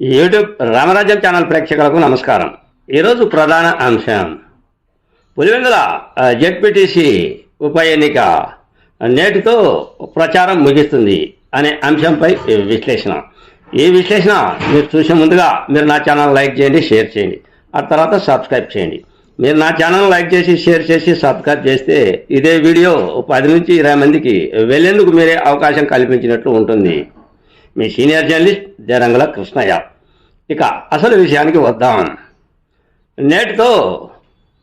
YouTube రామరాజ్యం channel ప్రేక్షకులకు నమస్కారం. ఈరోజు ప్రధాన అంశం. పులివెందుల జెడ్పీటీసీ ఉప ఎన్నిక. నేటితో ప్రచారం ముగిస్తుంది అనే అంశంపై విశ్లేషణ. ఈ విశ్లేషణ మీరు చూసే ముందుగా మీరు నా ఛానల్ లైక్ చేయండి షేర్ చేయండి. ఆ తర్వాత సబ్స్క్రైబ్ చేయండి. మీరు నా ఛానల్ లైక్ చేసి షేర్ చేసి సబ్స్క్రైబ్ చేస్తే ఇదే వీడియో పది నుంచి ఇరవై మందికి వెళ్ళేందుకు మీరే అవకాశం కల్పించినట్లు ఉంటుంది. మీ సీనియర్ జర్నలిస్ట్ జరంగల కృష్ణయ్య. ఇక అసలు విషయానికి వద్దాం. నేటితో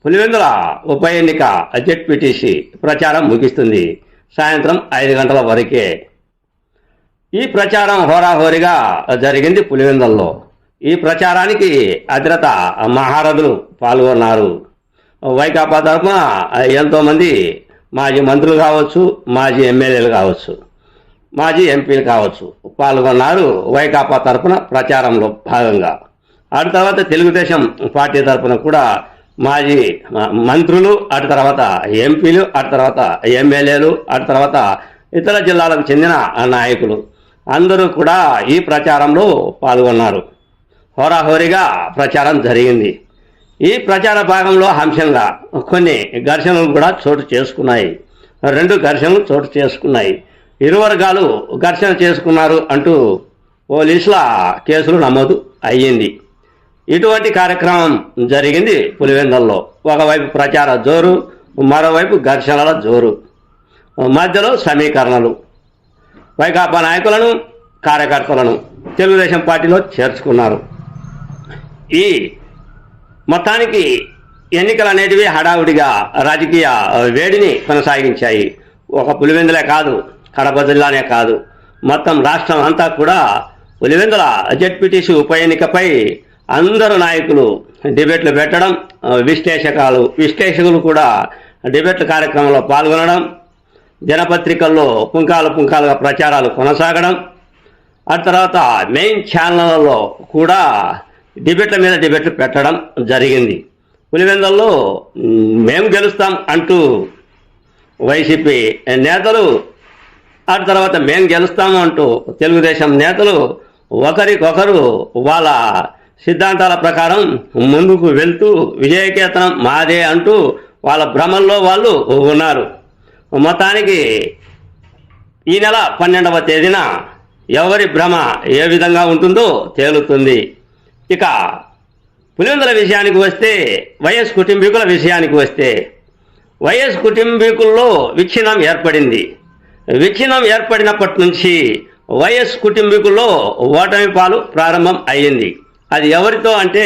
పులివెందుల ఉప ఎన్నిక జెడ్పీటీసీ ప్రచారం ముగిస్తుంది. సాయంత్రం ఐదు గంటల వరకే. ఈ ప్రచారం హోరాహోరీగా జరిగింది పులివెందుల్లో. ఈ ప్రచారానికి అద్రత మహారథులు పాల్గొన్నారు. వైకాపా తరఫున ఎంతోమంది మాజీ మంత్రులు కావచ్చు మాజీ ఎమ్మెల్యేలు కావచ్చు. మాజీ ఎంపీలు కావచ్చు. పాల్గొన్నారు. వైకాపా తరపున ప్రచారంలో భాగంగా. అటు తర్వాత తెలుగుదేశం పార్టీ తరపున కూడా మాజీ మ- మంత్రులు అటు తర్వాత ఎంపీలు అటు తర్వాత ఎమ్మెల్యేలు అటు తర్వాత ఇతర జిల్లాలకు చెందిన నాయకులు. అందరూ కూడా ఈ ప్రచారంలో పాల్గొన్నారు. హోరాహోరీగా ప్రచారం జరిగింది. ఈ ప్రచార భాగంలో అంశంగా కొన్ని ఘర్షణలు కూడా చోటు చేసుకున్నాయి. రెండు ఘర్షణలు చోటు చేసుకున్నాయి. ఇరు వర్గాలు ఘర్షణ చేసుకున్నారు అంటూ పోలీసుల కేసులు నమోదు అయ్యింది. ఇటువంటి కార్యక్రమం జరిగింది పులివెందల్లో. ఒకవైపు ప్రచార జోరు మరోవైపు ఘర్షణల జోరు. మధ్యలో సమీకరణలు. వైకాపా నాయకులను కార్యకర్తలను తెలుగుదేశం పార్టీలో చేర్చుకున్నారు. ఈ మొత్తానికి ఎన్నికలు అనేటివి హడావుడిగా రాజకీయ వేడిని కొనసాగించాయి. ఒక పులివెందులే కాదు కడప జిల్లానే కాదు. మొత్తం రాష్ట్రం అంతా కూడా పులివెందుల జెడ్పీటీసీ ఉప ఎన్నికపై అందరు నాయకులు డిబేట్లు పెట్టడం విశ్లేషకాలు విశ్లేషకులు కూడా డిబేట్ల కార్యక్రమంలో పాల్గొనడం దినపత్రికల్లో పుంకాలు పుంకాలుగా ప్రచారాలు కొనసాగడం ఆ తర్వాత మెయిన్ ఛానళ్ళలో కూడా డిబేట్ల మీద డిబేట్లు పెట్టడం జరిగింది. పులివెందుల్లో మేము గెలుస్తాం అంటూ వైసీపీ నేతలు ఆ తర్వాత మేము గెలుస్తాము అంటూ తెలుగుదేశం నేతలు ఒకరికొకరు వాళ్ళ సిద్ధాంతాల ప్రకారం ముందుకు వెళ్తూ విజయకేతనం మాదే అంటూ వాళ్ళ భ్రమంలో వాళ్ళు ఉన్నారు. మొత్తానికి ఈ నెల పన్నెండవ తేదీన ఎవరి భ్రమ ఏ విధంగా ఉంటుందో తేలుతుంది. ఇక పులివెందుల విషయానికి వస్తే వైఎస్ కుటుంబీకుల విషయానికి వస్తే వైఎస్ కుటుంబీకుల్లో విచ్ఛిన్నం ఏర్పడింది. విచ్ఛిన్నం ఏర్పడినప్పటి నుంచి వైఎస్ కుటుంబీకుల్లో ఓటమి పాలు ప్రారంభం అయ్యింది. అది ఎవరితో అంటే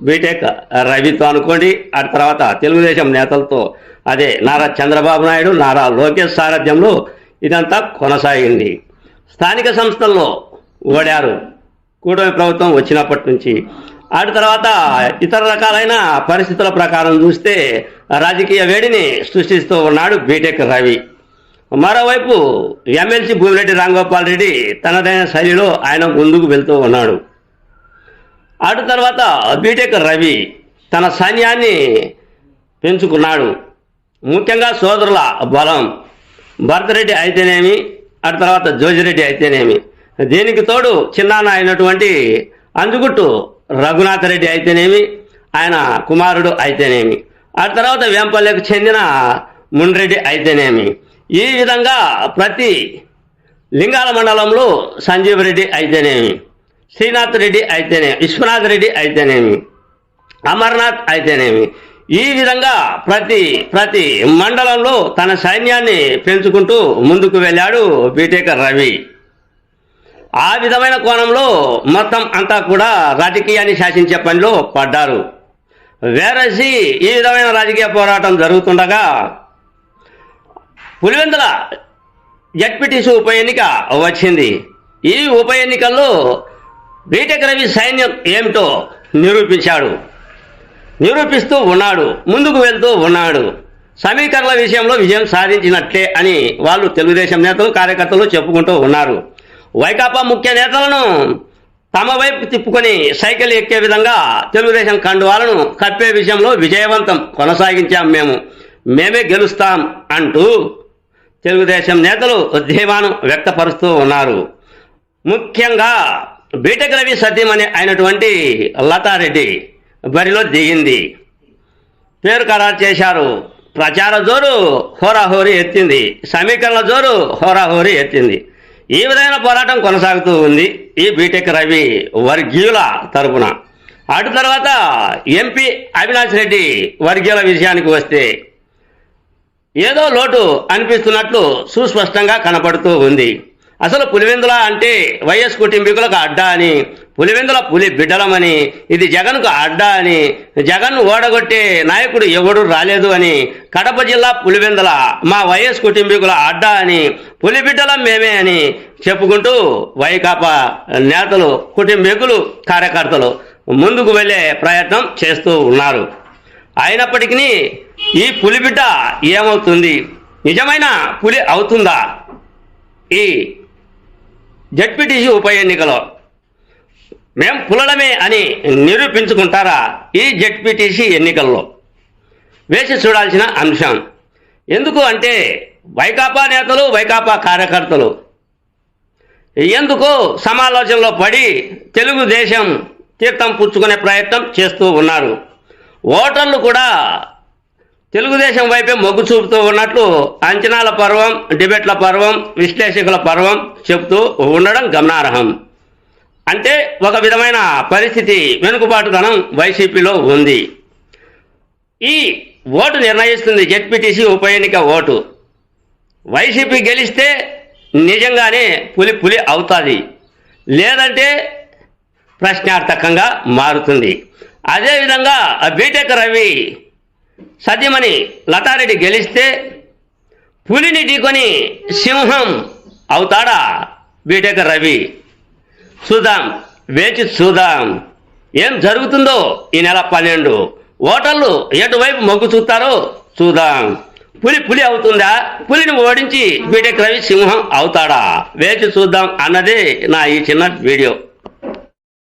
బీటెక్ రవితో అనుకోండి ఆ తర్వాత తెలుగుదేశం నేతలతో. అదే నారా చంద్రబాబు నాయుడు నారా లోకేష్ సారథ్యంలో ఇదంతా కొనసాగింది. స్థానిక సంస్థల్లో ఓడారు. కూటమి ప్రభుత్వం వచ్చినప్పటి నుంచి. ఆటి తర్వాత ఇతర రకాలైన పరిస్థితుల ప్రకారం చూస్తే రాజకీయ వేడిని సృష్టిస్తూ ఉన్నాడు బీటెక్ రవి. మరోవైపు ఎమ్మెల్సీ భూమిరెడ్డి రాంగోపాల్ రెడ్డి తనదైన శైలిలో ఆయన ముందుకు వెళ్తూ ఉన్నాడు. అటు తర్వాత బీటెక్ రవి తన సైన్యాన్ని పెంచుకున్నాడు. ముఖ్యంగా సోదరుల బలం. భరతరెడ్డి అయితేనేమి అటు తర్వాత జోజిరెడ్డి అయితేనేమి. దీనికి తోడు చిన్నాన్న అయినటువంటి అందుకుట్టు రఘునాథ రెడ్డి అయితేనేమి ఆయన కుమారుడు అయితేనేమి. ఆ తర్వాత వేంపల్లెకు చెందిన మున్రెడ్డి అయితేనేమి. ఈ విధంగా ప్రతి లింగాల మండలంలో సంజీవ్ రెడ్డి అయితేనేమి శ్రీనాథ్ రెడ్డి అయితేనేమి విశ్వనాథ్ రెడ్డి అయితేనేమి అమర్నాథ్ అయితేనేమి ఈ విధంగా ప్రతి ప్రతి మండలంలో తన సైన్యాన్ని పెంచుకుంటూ ముందుకు వెళ్ళాడు బీటేకర్ రవి. ఆ విధమైన కోణంలో మొత్తం అంతా కూడా రాజకీయాన్ని శాసించే పనిలో పడ్డారు. వేరసి ఈ విధమైన రాజకీయ పోరాటం జరుగుతుండగా పులివెందుల జడ్పీటీసీ ఉప ఎన్నిక వచ్చింది. ఈ ఉప ఎన్నికల్లో బీటెక్ రవి సైన్యం ఏమిటో నిరూపించాడు. నిరూపిస్తూ ఉన్నాడు ముందుకు వెళ్తూ ఉన్నాడు. సమీకరణల విషయంలో విజయం సాధించినట్లే అని వాళ్ళు తెలుగుదేశం నేతలు కార్యకర్తలు చెప్పుకుంటూ ఉన్నారు. వైకాపా ముఖ్య నేతలను తమ వైపు తిప్పుకొని సైకిల్ ఎక్కే విధంగా తెలుగుదేశం కండువాలను కప్పే విషయంలో విజయవంతం కొనసాగించాం మేము. మేమే గెలుస్తాం అంటూ తెలుగుదేశం నేతలు ఉద్యమానం వ్యక్తపరుస్తూ ఉన్నారు. ముఖ్యంగా బీటెక్ రవి సతీమణి అయినటువంటి లతారెడ్డి బరిలో దిగింది. పేరు ఖరారు చేశారు. ప్రచార జోరు హోరాహోరీ ఎత్తింది. సమీకరణ జోరు హోరాహోరీ ఎత్తింది. ఈ విధమైన పోరాటం కొనసాగుతూ ఉంది ఈ బీటెక్ రవి వర్గీయుల తరపున. అటు తర్వాత ఎంపీ అవినాష్ రెడ్డి వర్గీయుల విషయానికి వస్తే ఏదో లోటు అనిపిస్తున్నట్లు సుస్పష్టంగా కనపడుతూ ఉంది. అసలు పులివెందుల అంటే వైఎస్ కుటుంబీకులకు అడ్డా అని పులివెందుల పులి బిడ్డలమని ఇది జగన్కు అడ్డా అని జగన్ ఓడగొట్టే నాయకుడు ఎవడు రాలేదు అని కడప జిల్లా పులివెందుల మా వైఎస్ కుటుంబీకుల అడ్డా అని పులి బిడ్డలం మేమే అని చెప్పుకుంటూ వైకాపా నేతలు కుటుంబీకులు కార్యకర్తలు ముందుకు వెళ్ళే ప్రయత్నం చేస్తూ ఉన్నారు. అయినప్పటికీ ఈ పులిబిడ్డ ఏమవుతుంది? నిజమైన పులి అవుతుందా? ఈ జడ్పీటీసీ ఉప ఎన్నికలో మేం పులడమే అని నిరూపించుకుంటారా ఈ జడ్పీటీసీ ఎన్నికల్లో? వేసి చూడాల్సిన అంశం. ఎందుకు అంటే వైకాపా నేతలు వైకాపా కార్యకర్తలు ఎందుకు సమాలోచనలో పడి తెలుగుదేశం తీర్థం పుచ్చుకునే ప్రయత్నం చేస్తూ ఉన్నారు? ఓటర్లు కూడా తెలుగుదేశం వైపే మొగ్గు చూపుతూ ఉన్నట్లు అంచనాల పర్వం డిబేట్ల పర్వం విశ్లేషకుల పర్వం చెప్తూ ఉండడం గమనార్హం. అంటే ఒక విధమైన పరిస్థితి వెనుకబాటుతనం వైసీపీలో ఉంది. ఈ ఓటు నిర్ణయిస్తుంది జెడ్పీటీసీ ఉప ఎన్నిక ఓటు. వైసీపీ గెలిస్తే నిజంగానే పులి పులి అవుతుంది. లేదంటే ప్రశ్నార్థకంగా మారుతుంది. అదేవిధంగా బీటెక్ రవి సత్యమని లతారెడ్డి గెలిస్తే పులిని ఢీకొని సింహం అవుతాడా? B Tech Ravi. చూద్దాం వేచి చూద్దాం. ఏం జరుగుతుందో ఈ నెల పన్నెండు. ఓటర్లు ఎటువైపు మొగ్గు చూస్తారో చూద్దాం. పులి పులి అవుతుందా? పులిని ఓడించి బీటెక్ రవి సింహం అవుతాడా? వేచి చూద్దాం అన్నది నా ఈ చిన్న వీడియో.